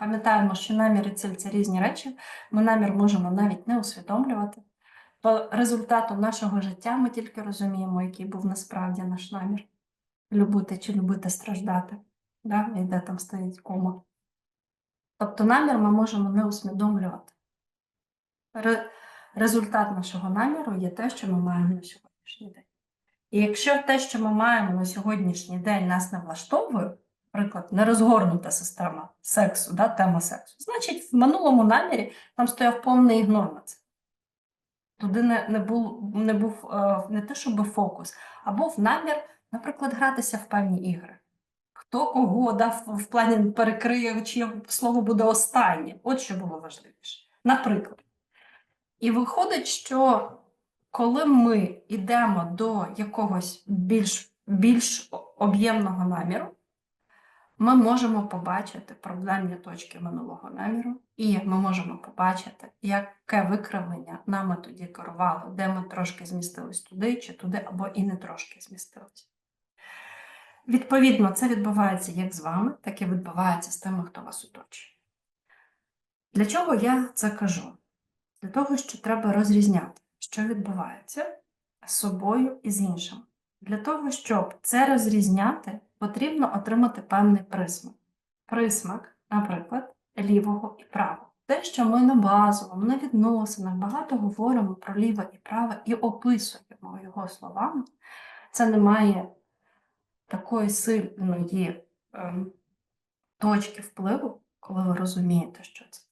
Пам'ятаємо, що намір і ціль це різні речі. Ми намір можемо навіть не усвідомлювати. По результату нашого життя ми тільки розуміємо, який був насправді наш намір. Любити чи любити страждати. Да? І де там стоїть кома. Тобто намір ми можемо не усвідомлювати. Результат нашого наміру є те, що ми маємо на сьогоднішній день. І якщо те, що ми маємо на сьогоднішній день, нас не влаштовує, наприклад, нерозгорнута система сексу, да, тема сексу, значить, в минулому намірі там стояв повний ігнор на це. Туди не, не, був, не був е, не те, щоб фокус, а був намір, наприклад, гратися в певні ігри. Хто кого дав в плані перекриє, чиє слово буде останнє. От що було важливіше. Наприклад. І виходить, що коли ми йдемо до якогось більш, більш об'ємного наміру, ми можемо побачити проблемні точки минулого наміру, і ми можемо побачити, яке викривлення нами тоді керувало, де ми трошки змістились туди чи туди, або і не трошки змістились. Відповідно, це відбувається як з вами, так і відбувається з тими, хто вас оточує. Для чого я це кажу? Для того, що треба розрізняти, що відбувається з собою і з іншим. Для того, щоб це розрізняти, потрібно отримати певний присмак. Присмак, наприклад, лівого і правого. Те, що ми на базовому, на відносинах багато говоримо про ліве і праве і описуємо його словами, це не має такої сильної ем, точки впливу, коли ви розумієте, що це.